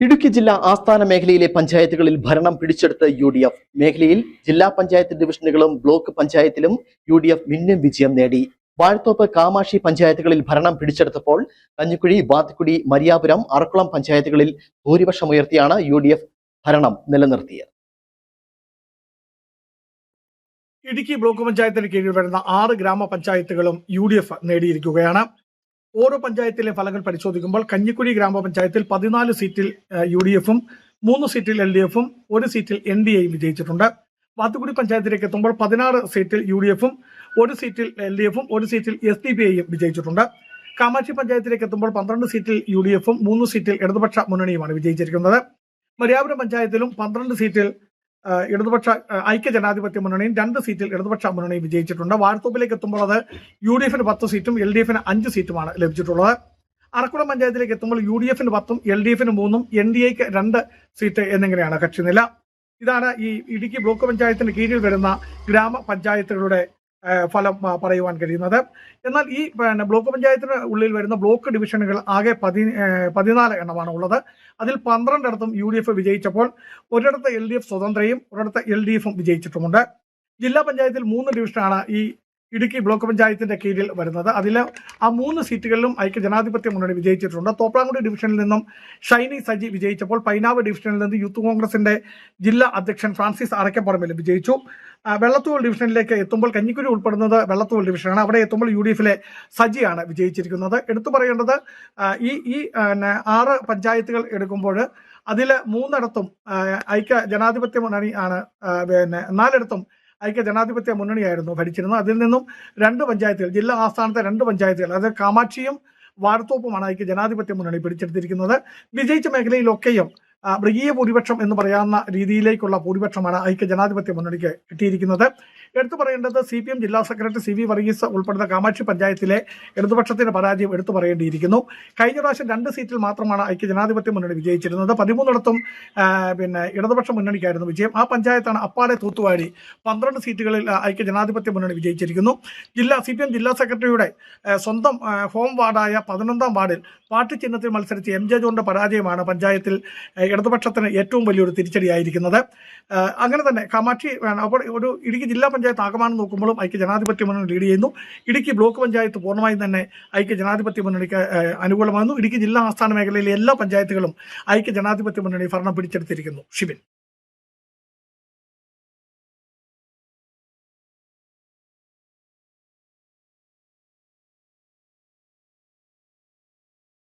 ഇടുക്കി ജില്ലാ ആസ്ഥാന മേഖലയിലെ പഞ്ചായത്തുകളിൽ ഭരണം പിടിച്ചെടുത്ത യു ഡി എഫ് മേഖലയിൽ ജില്ലാ പഞ്ചായത്ത് ഡിവിഷനുകളും ബ്ലോക്ക് പഞ്ചായത്തിലും യു ഡി എഫ് മിന്നും വിജയം നേടി. വാഴത്തോപ്പ് കാമാക്ഷി പഞ്ചായത്തുകളിൽ ഭരണം പിടിച്ചെടുത്തപ്പോൾ കഞ്ഞിക്കുഴി ബാത്തിക്കുടി മരിയാപുരം അറക്കുളം പഞ്ചായത്തുകളിൽ ഭൂരിപക്ഷമുയർത്തിയാണ് യു ഡി എഫ് ഭരണം നിലനിർത്തിയത്. ഇടുക്കി ബ്ലോക്ക് പഞ്ചായത്തിന് കീഴിൽ വരുന്ന ആറ് ഗ്രാമപഞ്ചായത്തുകളും യു ഡി എഫ് നേടിയിരിക്കുകയാണ്. ഓരോ പഞ്ചായത്തിലെ ഫലങ്ങൾ പരിശോധിക്കുമ്പോൾ കഞ്ഞിക്കുഴി ഗ്രാമപഞ്ചായത്തിൽ പതിനാല് സീറ്റിൽ യു ഡി എഫും മൂന്ന് സീറ്റിൽ എൽ ഡി എഫും ഒരു സീറ്റിൽ എൻ ഡി എയും വിജയിച്ചിട്ടുണ്ട്. വാത്തുക്കുടി പഞ്ചായത്തിലേക്ക് എത്തുമ്പോൾ പതിനാറ് സീറ്റിൽ യു ഡി എഫും ഒരു സീറ്റിൽ എൽ ഡി എഫും ഒരു സീറ്റിൽ എസ് ഡി പി ഐയും വിജയിച്ചിട്ടുണ്ട്. കാമാക്ഷി പഞ്ചായത്തിലേക്ക് എത്തുമ്പോൾ പന്ത്രണ്ട് സീറ്റിൽ യു ഡി എഫും മൂന്ന് സീറ്റിൽ ഇടതുപക്ഷ മുന്നണിയുമാണ് വിജയിച്ചിരിക്കുന്നത്. മര്യാപുരം പഞ്ചായത്തിലും പന്ത്രണ്ട് സീറ്റിൽ ഇടതുപക്ഷ ഐക്യ ജനാധിപത്യ മുന്നണിയും രണ്ട് സീറ്റിൽ ഇടതുപക്ഷ മുന്നണിയും വിജയിച്ചിട്ടുണ്ട്. വാഴത്തോപ്പിലേക്ക് എത്തുമ്പോൾ അത് യു ഡി എഫിന് പത്ത് സീറ്റും എൽ ഡി എഫിന് അഞ്ച് സീറ്റുമാണ് ലഭിച്ചിട്ടുള്ളത്. അറക്കുളം പഞ്ചായത്തിലേക്ക് എത്തുമ്പോൾ യു ഡി എഫിന് പത്തും എൽ ഡി എഫിന് മൂന്നും എൻ ഡി എക്ക് രണ്ട് സീറ്റ് എന്നിങ്ങനെയാണ് കക്ഷി നില ഇതാണ് ഈ ഇടുക്കി ബ്ലോക്ക് പഞ്ചായത്തിന് കീഴിൽ വരുന്ന ഗ്രാമപഞ്ചായത്തുകളുടെ ഫലം പറയുവാൻ കഴിയുന്നത്. എന്നാൽ ഈ പിന്നെ ബ്ലോക്ക് പഞ്ചായത്തിന് ഉള്ളിൽ വരുന്ന ബ്ലോക്ക് ഡിവിഷനുകൾ ആകെ പതി പതിനാല് എണ്ണമാണ് ഉള്ളത്. അതിൽ പന്ത്രണ്ടിടത്തും യു ഡി എഫ് വിജയിച്ചപ്പോൾ ഒരിടത്ത് എൽ ഡി എഫ് സ്വതന്ത്രയും ഒരിടത്ത് എൽ ഡി എഫും വിജയിച്ചിട്ടുമുണ്ട്. ജില്ലാ പഞ്ചായത്തിൽ മൂന്ന് ഡിവിഷനാണ് ഈ ഇടുക്കി ബ്ലോക്ക് പഞ്ചായത്തിന്റെ കീഴിൽ വരുന്നത്. അതിൽ ആ മൂന്ന് സീറ്റുകളിലും ഐക്യ ജനാധിപത്യ മുന്നണി വിജയിച്ചിട്ടുണ്ട്. തോപ്രാങ്കുടി ഡിവിഷനിൽ നിന്നും ഷൈനി സജി വിജയിച്ചപ്പോൾ പൈനാവ് ഡിവിഷനിൽ നിന്ന് യൂത്ത് കോൺഗ്രസിന്റെ ജില്ലാ അധ്യക്ഷൻ ഫ്രാൻസിസ് അറക്കപ്പുറമിൽ വിജയിച്ചു. വെള്ളത്തൂൾ ഡിവിഷനിലേക്ക് എത്തുമ്പോൾ കഞ്ഞിക്കുരി ഉൾപ്പെടുന്നത് വെള്ളത്തൂൾ ഡിവിഷനാണ്. അവിടെ എത്തുമ്പോൾ യു ഡി എഫിലെ സജിയാണ് വിജയിച്ചിരിക്കുന്നത്. എടുത്തു പറയേണ്ടത് ഈ ഈ ആറ് പഞ്ചായത്തുകൾ എടുക്കുമ്പോൾ അതിൽ മൂന്നിടത്തും ഐക്യ ജനാധിപത്യ മുന്നണി ആണ് പിന്നെ നാലിടത്തും ഐക്യ ജനാധിപത്യ മുന്നണിയായിരുന്നു ഭരിച്ചിരുന്നത്. അതിൽ നിന്നും രണ്ട് പഞ്ചായത്തുകൾ ജില്ലാ ആസ്ഥാനത്തെ രണ്ട് പഞ്ചായത്തുകൾ അതായത് കാമാക്ഷിയും വാഴത്തോപ്പുമാണ് ഐക്യ ജനാധിപത്യ മുന്നണി പിടിച്ചെടുത്തിരിക്കുന്നത്. വിജയിച്ച മേഖലയിലൊക്കെയും മൃഗീയ ഭൂരിപക്ഷം എന്ന് പറയാവുന്ന രീതിയിലേക്കുള്ള ഭൂരിപക്ഷമാണ് ഐക്യ ജനാധിപത്യ മുന്നണിക്ക് കിട്ടിയിരിക്കുന്നത്. എടുത്തു പറയേണ്ടത് സി പി എം ജില്ലാ സെക്രട്ടറി സി വി വർഗീസ് ഉൾപ്പെടുന്ന കാമാക്ഷി പഞ്ചായത്തിലെ ഇടതുപക്ഷത്തിന്റെ പരാജയം എടുത്തു പറയേണ്ടിയിരിക്കുന്നു. കഴിഞ്ഞ പ്രാവശ്യം രണ്ട് സീറ്റിൽ മാത്രമാണ് ഐക്യ ജനാധിപത്യ മുന്നണി വിജയിച്ചിരുന്നത്. പതിമൂന്നിടത്തും പിന്നെ ഇടതുപക്ഷ മുന്നണിക്കായിരുന്നു വിജയം. ആ പഞ്ചായത്താണ് അപ്പാടെ തൂത്തുവാടി പന്ത്രണ്ട് സീറ്റുകളിൽ ഐക്യ ജനാധിപത്യ മുന്നണി വിജയിച്ചിരിക്കുന്നു. ജില്ലാ സി ജില്ലാ സെക്രട്ടറിയുടെ സ്വന്തം ഹോം വാർഡായ പതിനൊന്നാം വാർഡിൽ പാർട്ടി ചിഹ്നത്തിൽ മത്സരിച്ച് എം ജെ ജോണിന്റെ പരാജയമാണ് പഞ്ചായത്തിൽ ഇടതുപക്ഷത്തിന് ഏറ്റവും വലിയൊരു തിരിച്ചടിയായിരിക്കുന്നത്. അങ്ങനെ തന്നെ കാമാക്ഷി അപ്പോൾ ഒരു ഇടുക്കി ജില്ലാ പഞ്ചായത്ത് ആകമാനം നോക്കുമ്പോഴും ഐക്യ ജനാധിപത്യ മുന്നണി ലീഡ് ചെയ്യുന്നു. ഇടുക്കി ബ്ലോക്ക് പഞ്ചായത്ത് പൂർണമായും തന്നെ ഐക്യ ജനാധിപത്യ മുന്നണിക്ക് അനുകൂലമാകുന്നു. ഇടുക്കി ജില്ലാ ആസ്ഥാന മേഖലയിലെ എല്ലാ പഞ്ചായത്തുകളും ഐക്യ ജനാധിപത്യ മുന്നണി ഭരണം പിടിച്ചെടുത്തിരിക്കുന്നു. ഷിബിൻ.